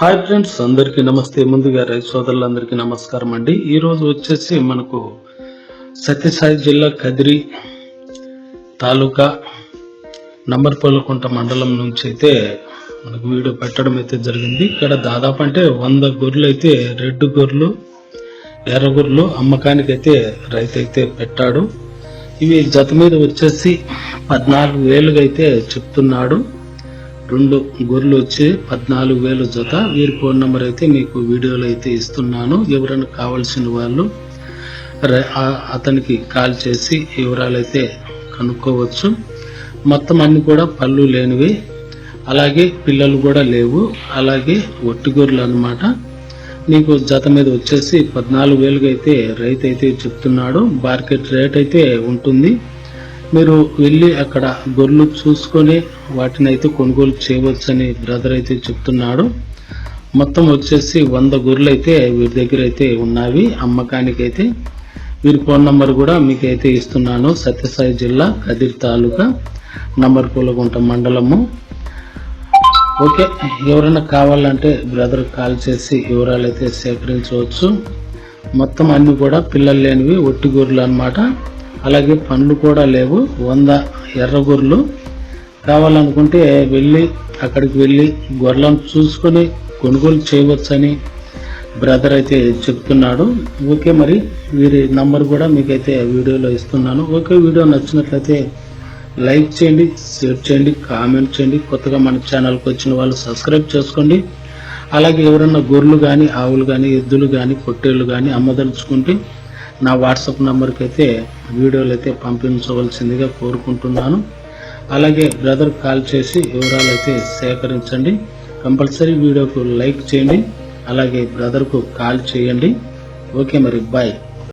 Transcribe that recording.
Hi friends అందరికీ నమస్తే. ముందుగా రైతు సోదరులందరికీ నమస్కారం అండి. ఈరోజు వచ్చేసి మనకు సత్యసాయి జిల్లా కదిరి తాలూకా నంబర్పల్లికుంట మండలం నుంచి అయితే మనకు వీడియో పెట్టడం అయితే జరిగింది. ఇక్కడ దాదాపు అంటే వంద గొర్రెలు అయితే రెడ్ గొర్రెలు ఎర్ర గొర్రెలు అమ్మకానికి అయితే రైతు అయితే పెట్టాడు. ఇవి జత మీద వచ్చేసి పద్నాలుగు వేలుగా అయితే చెప్తున్నాడు. రెండు గొర్రెలు వచ్చి పద్నాలుగు వేలు జత. వీరి ఫోన్ నెంబర్ అయితే మీకు వీడియోలో అయితే ఇస్తున్నాను. ఎవరైనా కావాల్సిన వాళ్ళు అతనికి కాల్ చేసి వివరాలు అయితే కనుక్కోవచ్చు. మొత్తం అన్ని కూడా పళ్ళు లేనివి. అలాగే పిల్లలు కూడా లేవు. అలాగే ఒట్టి గొర్రెలు అనమాట నీకు జత మీద వచ్చేసి పద్నాలుగు వేలుగా అయితే రైతు అయితే చెప్తున్నాడు. మార్కెట్ రేట్ అయితే ఉంటుంది. మీరు వెళ్ళి అక్కడ గొర్రెలు చూసుకొని వాటిని అయితే కొనుగోలు చేయవచ్చని బ్రదర్ అయితే చెప్తున్నాడు. మొత్తం వచ్చేసి వంద గొర్రెలు అయితే వీరి దగ్గర అయితే ఉన్నవి. అమ్మకానికి అయితే వీరి ఫోన్ నంబర్ కూడా మీకు అయితే ఇస్తున్నాను. సత్యసాయి జిల్లా కదిర్ తాలూకా నంబర్ పూలగుంట మండలము. ఓకే ఎవరైనా కావాలంటే బ్రదర్ కాల్ చేసి వివరాలు అయితే సేకరించవచ్చు. మొత్తం అన్నీ కూడా పిల్లలు లేనివి ఒట్టి గొర్రెలు అన్నమాట. అలాగే పండ్లు కూడా లేవు. వంద ఎర్ర గొర్రెలు కావాలనుకుంటే వెళ్ళి అక్కడికి వెళ్ళి గొర్రెలను చూసుకొని కొనుగోలు చేయవచ్చని బ్రదర్ అయితే చెప్తున్నాడు. ఓకే మరి వీరి నంబర్ కూడా మీకైతే వీడియోలో ఇస్తున్నాను. ఓకే వీడియో నచ్చినట్లయితే లైక్ చేయండి షేర్ చేయండి కామెంట్ చేయండి. కొత్తగా మన ఛానల్కి వచ్చిన వాళ్ళు సబ్స్క్రైబ్ చేసుకోండి. అలాగే ఎవరన్నా గొర్రెలు కానీ ఆవులు కానీ ఎద్దులు కానీ పొట్టేళ్ళు కానీ అమ్మదలుచుకుంటే నా వాట్సాప్ నెంబర్కి అయితే వీడియోలు అయితే పంపించవలసిందిగా కోరుకుంటున్నాను. అలాగే బ్రదర్ కాల్ చేసి వివరాలు అయితే సేకరించండి. కంపల్సరీ వీడియోకు లైక్ చేయండి. అలాగే బ్రదర్కు కాల్ చేయండి. ఓకే మరి బాయ్.